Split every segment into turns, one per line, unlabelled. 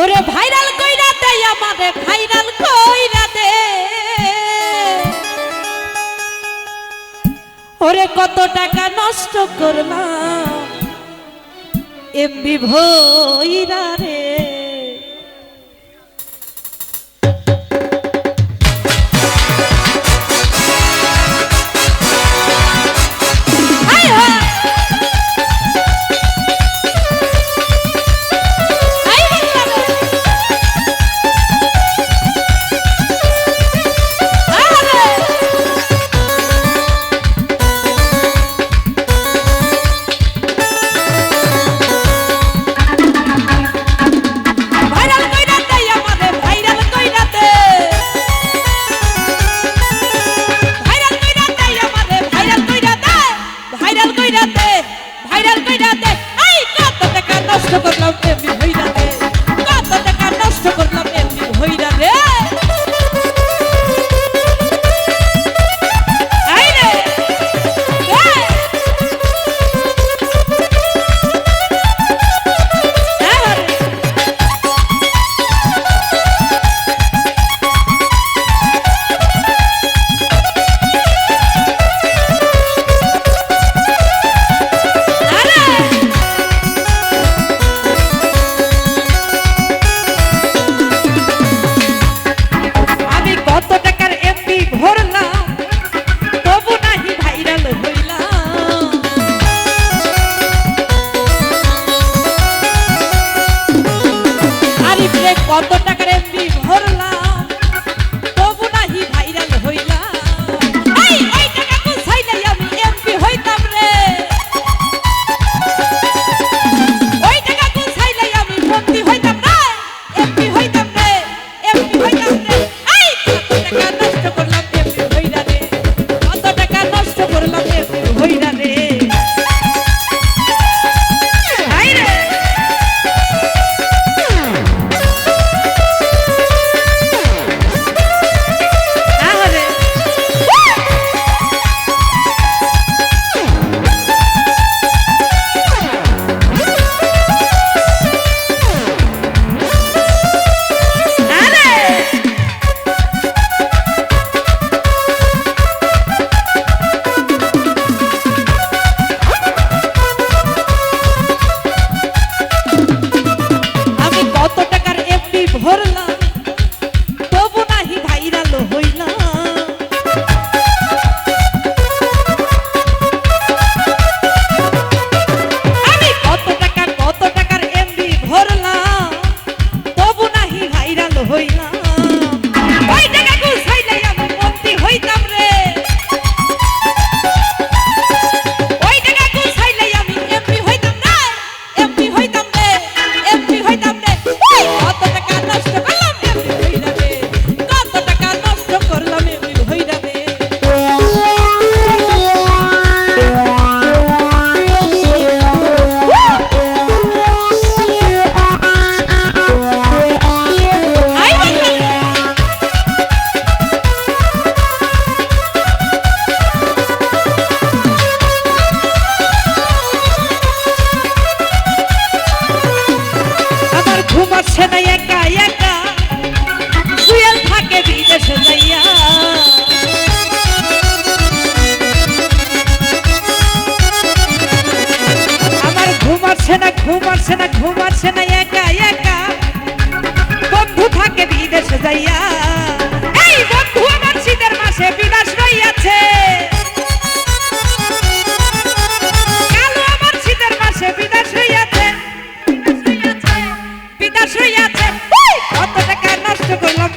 ওরে ভাইরাল কইরা দে, আমারে ভাইরাল কইরা দে। ওরে কত টাকা নষ্ট করলাম, এমবি ভইরা আসে না, ঘুম আসে না, ঘুম আসে না, একা একা। বন্ধু থাকে বিদেশে যাইয়া। এই বন্ধু আমার শীতের মাসে বিদেশ রইয়াছে। কালো আমার শীতের মাসে বিদেশ রইয়াছে। বিদেশ রইয়াছে। কত টাকা নষ্ট করলাম।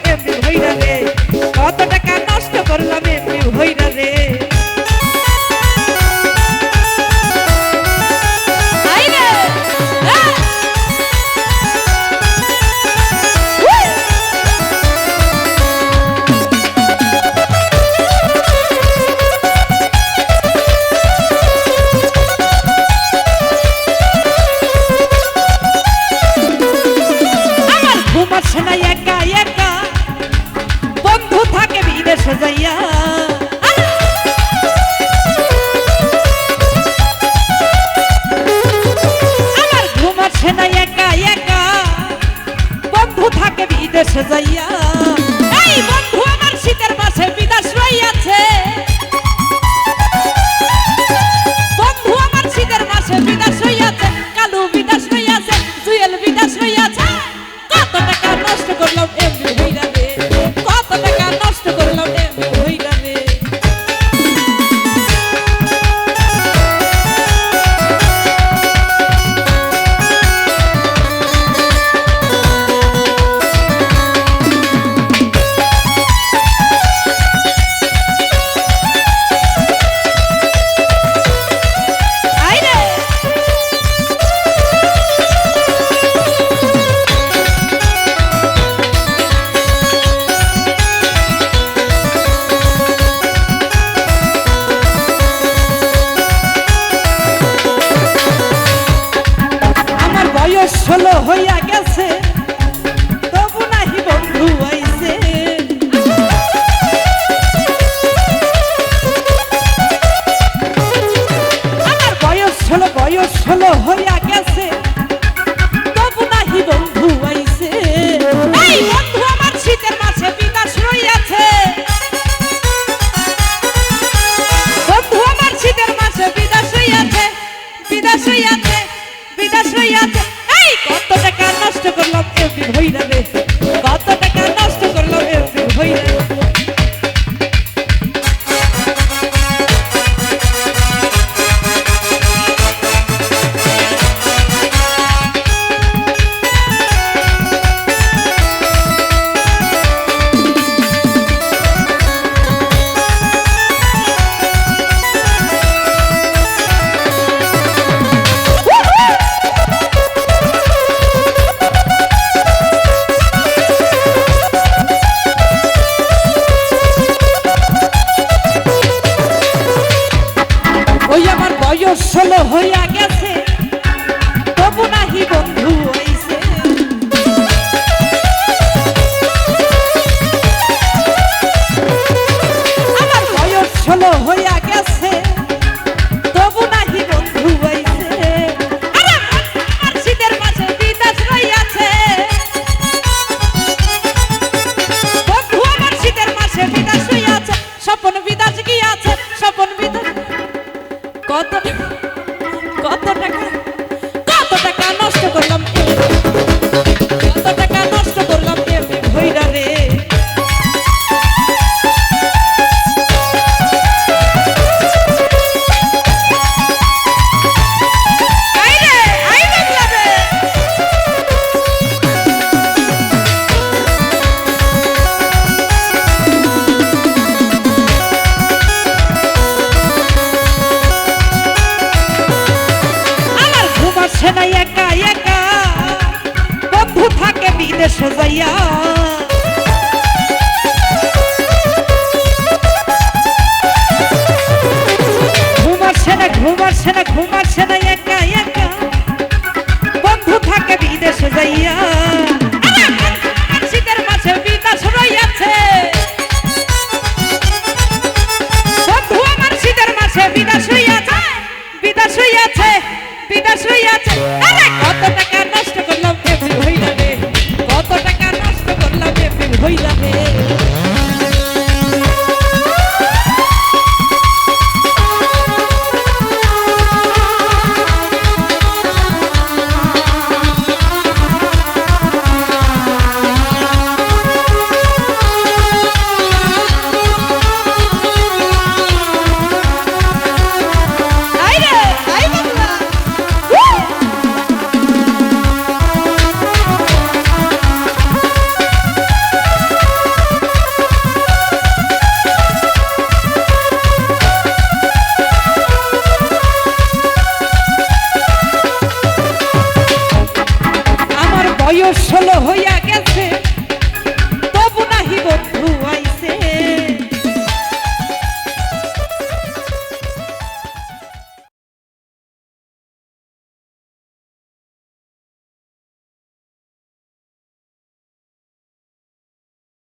হইয়া গেছে। তবু নাহি বন্ধু আইছে। এই বন্ধু আমার শীতের মাঝে বিকাশ রইয়াছে। বন্ধু আমার শীতের মাঝে বিদাস হইয়াছে বিদাস হইয়াছে বিদাস হইয়াছে। এই কত টাকা নষ্ট করলাম, এমনি হইরা রে কত টাকা নষ্ট করলাম, এমনি হইরা ষোলো হইয়া গেছে, তবু নাহি বন্ধু হইছে। শীতের মাঝে বিদেশ রইয়াছে। বন্ধু শীতের মাঝে বিদেশ হইয়াছে স্বপন বিদেশ গিয়াছে, স্বপন বিদেশ। কত কত টাকা কত টাকা নষ্ট করলাম। বিদেশে যাইয়া না, ঘুম না ঘুম না, একা একা। বন্ধু থাকে বিদেশে যাইয়া। শীতের মাঝে বিদেশ রইয়াছে। বন্ধু আমার শীতের মাঝে বিদেশ হইয়াছে বিদেশ হইয়াছে বিদেশ হইয়াছে। আরে কত টাকা নষ্ট করলাম এমনি হইয়া গেছে